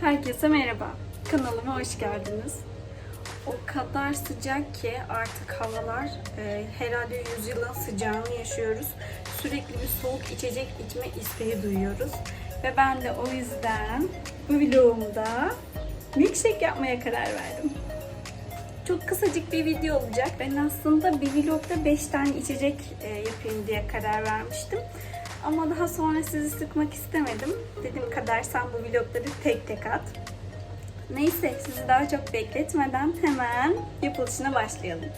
Herkese merhaba. Kanalıma hoş geldiniz. O kadar sıcak ki artık havalar e, herhalde yüzyılın sıcağını yaşıyoruz. Sürekli bir soğuk içecek içme isteği duyuyoruz. Ve ben de o yüzden bu vlogumda milkshake yapmaya karar verdim. Çok kısacık bir video olacak. Ben aslında bir vlogda 5 tane içecek e, yapayım diye karar vermiştim. Ama daha sonra sizi sıkmak istemedim. Dedim kadar sen bu vlogları tek tek at. Neyse sizi daha çok bekletmeden hemen yapılışına başlayalım.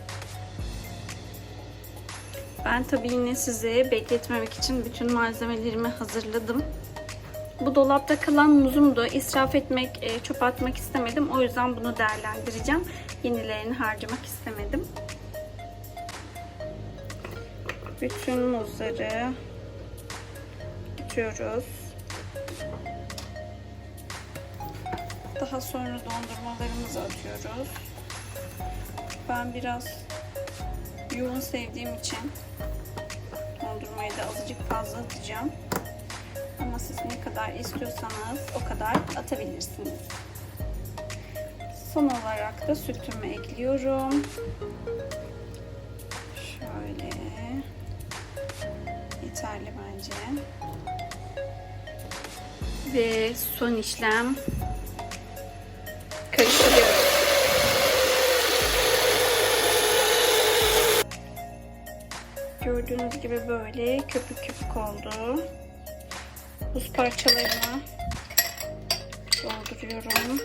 Ben tabii yine sizi bekletmemek için bütün malzemelerimi hazırladım. Bu dolapta kalan muzumdu. İsraf etmek, e, çöpe atmak istemedim. O yüzden bunu değerlendireceğim. Yenilerini harcamak istemedim. Bütün muzları atıyoruz. Daha sonra dondurmalarımızı atıyoruz. Ben biraz yoğun sevdiğim için dondurmayı da azıcık fazla atacağım. Ama siz ne kadar istiyorsanız o kadar atabilirsiniz. Son olarak da sütümü ekliyorum. Şöyle. Yeterli bence. Ve son işlem karıştırıyorum. Gördüğünüz gibi böyle köpük köpük oldu. Buz parçalarını dolduruyorum.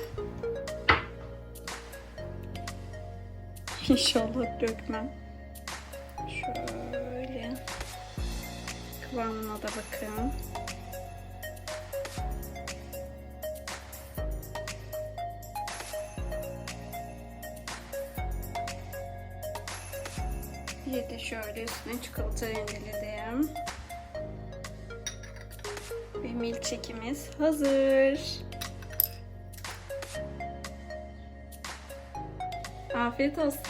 İnşallah dökmem. Şöyle. Kıvamına da bakın. Bir de şöyle üstüne çikolata rendeledim. Ve milkshake'imiz hazır. Afiyet olsun.